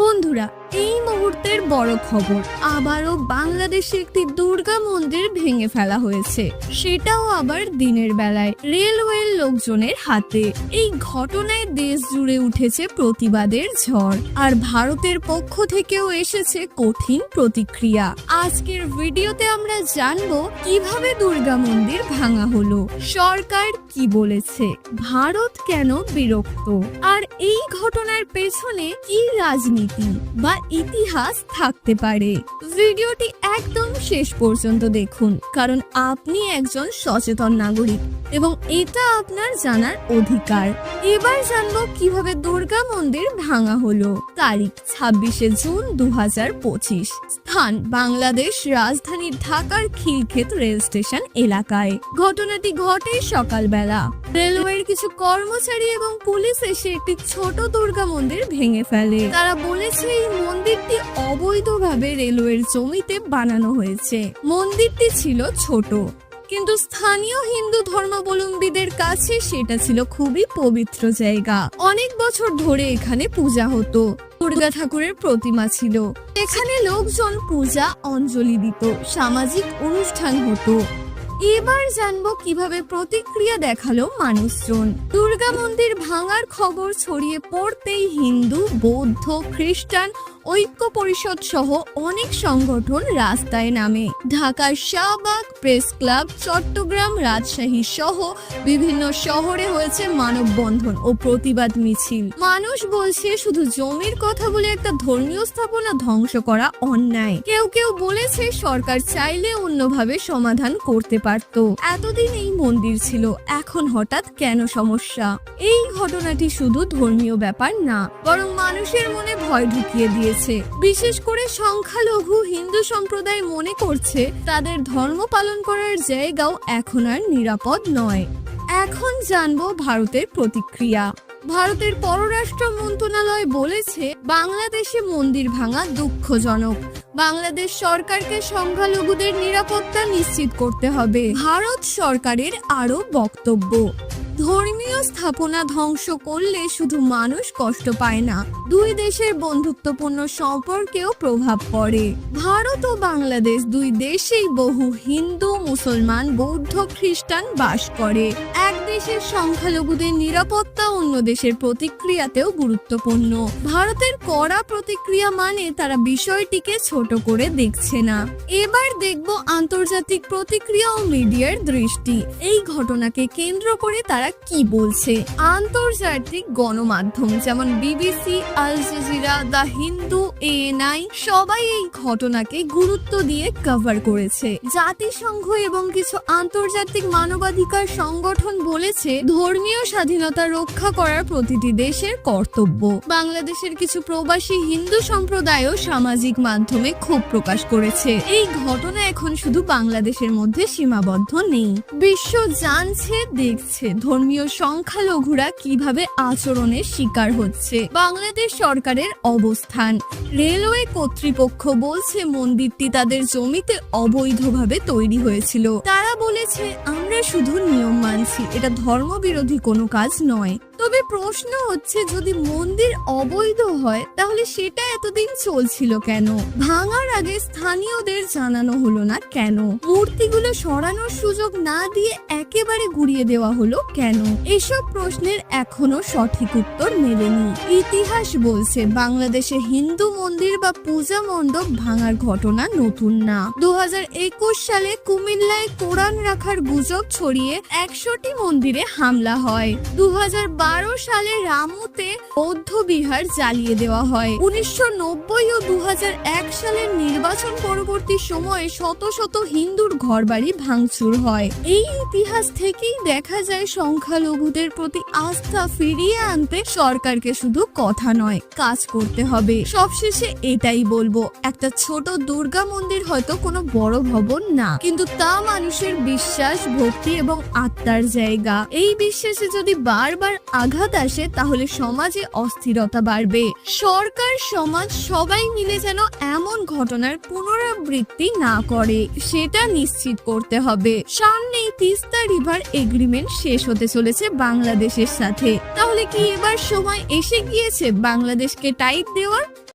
বন্ধুরা, এই মুহূর্তের বড় খবর, আবারও বাংলাদেশে একটি দুর্গা মন্দির ভেঙে ফেলা হয়েছে। সেটাও আবার দিনের বেলায়, রেলওয়ের লোকজনের হাতে। এই ঘটনায় দেশ জুড়ে উঠেছে প্রতিবাদের ঝড়, আর ভারতের পক্ষ থেকেও এসেছে কঠিন প্রতিক্রিয়া। আজকের ভিডিওতে আমরা জানব, কীভাবে দুর্গা মন্দির ভাঙা হলো, সরকার কি বলেছে, ভারত কেন বিরক্ত, আর এই ঘটনার পেছনে কি রাজনীতি বা ইতিহাস থাকতে পারে। ভিডিওটি একদম শেষ পর্যন্ত দেখুন, কারণ আপনি একজন সচেতন নাগরিক এবং এটা আপনার জানার অধিকার। এবার জানব কীভাবে দুর্গা মন্দির ভাঙা হলো। তারিখ ছাব্বিশে জুন দু হাজার পঁচিশ। স্থান বাংলাদেশ, রাজধানী ঢাকার খিলক্ষেত রেল স্টেশন এলাকায়। ঘটনাটি ঘটে সকালবেলা। রেলওয়ের কিছু কর্মচারী এবং পুলিশ এসে একটি ছোট দুর্গা মন্দির ভেঙে ফেলে। তারা বলেছে, এই মন্দিরটি অবৈধভাবে রেলওয়ের জমিতে বানানো হয়েছে। মন্দিরটি ছিল ছোট, কিন্তু স্থানীয় হিন্দু ধর্মাবলম্বীদের কাছে সেটা ছিল খুবই পবিত্র জায়গা। অনেক বছর ধরে এখানে পূজা হতো, দুর্গা ঠাকুরের প্রতিমা ছিল। এখানে লোকজন পূজা, অঞ্জলি দিত, সামাজিক অনুষ্ঠান হতো। এবার জানব কীভাবে প্রতিক্রিয়া দেখাল মানুষজন। দুর্গা মন্দির ভাঙার খবর ছড়িয়ে পড়তেই হিন্দু, বৌদ্ধ, খ্রিস্টান ঐক্য পরিষদ সহ অনেক সংগঠন রাস্তায় নামে। ঢাকার শাহবাগ প্রেস ক্লাব, চট্টগ্রাম রাজশাহী সহ বিভিন্ন শহরে হয়েছে মানববন্ধন ও প্রতিবাদ মিছিল। মানুষ বলছে শুধু জমির কথা বলে একটা ধর্মীয় স্থাপনা ধ্বংস করা অন্যায়। কেউ কেউ বলেছে সরকার চাইলে অন্যভাবে সমাধান করতে পারত। এতদিন এই মন্দির ছিল, এখন হঠাৎ কেন সমস্যা? এই ঘটনাটি শুধু ধর্মীয় ব্যাপার না, বরং মানুষের মনে ভয় ঢুকিয়ে দিয়েছে। বিশেষ করে সংখ্যালঘু হিন্দু সম্প্রদায় মনে করছে তাদের ধর্ম পালন করার জায়গাও এখন আর নিরাপদ নয়। এখন জানব ভারতের প্রতিক্রিয়া। ভারতের পররাষ্ট্র মন্ত্রণালয় বলেছে, বাংলাদেশে মন্দির ভাঙা দুঃখজনক। বাংলাদেশ সরকারকে সংখ্যালঘুদের নিরাপত্তা নিশ্চিত করতে হবে। ভারত সরকারের আরও বক্তব্য। ধর্মীয় স্থাপনা ধ্বংস করলে শুধু মানুষ কষ্ট পায় না, দুই দেশের বন্ধুত্বপূর্ণ সম্পর্কেও প্রভাব পড়ে। ভারত ও বাংলাদেশ দুই দেশেই বহু হিন্দু, মুসলমান, বৌদ্ধ, খ্রিস্টান বাস করে। এক দেশের সংখ্যালঘুদের নিরাপত্তা অন্য দেশের প্রতিক্রিয়াতেও গুরুত্বপূর্ণ। ভারতের কড়া প্রতিক্রিয়া মানে তারা বিষয়টিকে ছোট করে দেখছে না। এবার দেখব আন্তর্জাতিক প্রতিক্রিয়া ও মিডিয়ার দৃষ্টি। এই ঘটনাকে কেন্দ্র করে তারা কি বলছে? আন্তর্জাতিক গণমাধ্যম যেমন BBC, Al Jazeera, the Hindu, ANI সবাই এই ঘটনাকে গুরুত্ব দিয়ে কভার করেছে। জাতিসংঘ এবং কিছু আন্তর্জাতিক মানবাধিকার সংগঠন বলেছে ধর্মীয় স্বাধীনতা রক্ষা করার প্রতিটি দেশের কর্তব্য। বাংলাদেশের কিছু প্রবাসী হিন্দু সম্প্রদায়ও সামাজিক মাধ্যমে ক্ষোভ প্রকাশ করেছে। এই ঘটনা এখন শুধু বাংলাদেশের মধ্যে সীমাবদ্ধ নেই। বিশ্ব জানছে, দেখছে ধর্মীয় সংখ্যালঘুরা কীভাবে আচরণের শিকার হচ্ছে? বাংলাদেশ সরকারের অবস্থান। রেলওয়ে কর্তৃপক্ষ বলছে, মন্দিরটি তাদের জমিতে অবৈধভাবে তৈরি হয়েছিল। তারা বলেছে, আমরা শুধু নিয়ম মানছি, এটা ধর্মবিরোধী কোনো কাজ নয়। তবে প্রশ্ন হচ্ছে, যদি মন্দির অবৈধ হয়, তাহলে সেটা এতদিন চলছিল কেন? ভাঙার আগে স্থানীয়দের জানানো হলো না কেন? মূর্তিগুলো সরানোর সুযোগ না দিয়ে একেবারে গুড়িয়ে দেওয়া হলো কেন? এসব প্রশ্নের এখনও সঠিক উত্তর মেলেনি। ইতিহাস বলছে, বাংলাদেশে হিন্দু মন্দির বা পূজা মণ্ডপ ভাঙার ঘটনা নতুন না। দু হাজার একুশ সালে কুমিল্লায় কোরআন রাখার গুজব ছড়িয়ে একশোটি মন্দিরে হামলা হয়। দু হাজার সালে রামুতে বৌদ্ধ বিহার জ্বালিয়ে দেওয়া হয়। উনিশশো ও দু সালের নির্বাচন পরবর্তী সময়ে শত শত হিন্দুর ঘরবাড়ি ভাঙচুর হয়। এই ইতিহাস থেকেই দেখা যায় সংখ্যালঘুদের প্রতি আস্থা ফিরিয়ে আনতে সরকারকে শুধু কথা নয়, কাজ করতে হবে। সবশেষে এটাই বলব, একটা ছোট দুর্গা মন্দির হয়তো কোনো বড় ভবন না, কিন্তু তা মানুষের বিশ্বাস, ভক্তি এবং আত্মার জায়গা। এই বিশ্বাসে যদি বারবার আঘাত আসে, তাহলে সমাজে অস্থিরতা বাড়বে। সরকার, সমাজ সবাই মিলে যেন এমন ঘটনার পুনরাবৃত্তি না করে, সেটা নিশ্চিত করতে হবে। সামনেই তিস্তা রিভার এগ্রিমেন্ট শেষ হতে চলেছে বাংলাদেশের সাথে। তাহলে কি এবার সময় এসে গিয়েছে বাংলাদেশকে টাইট দেওয়ার?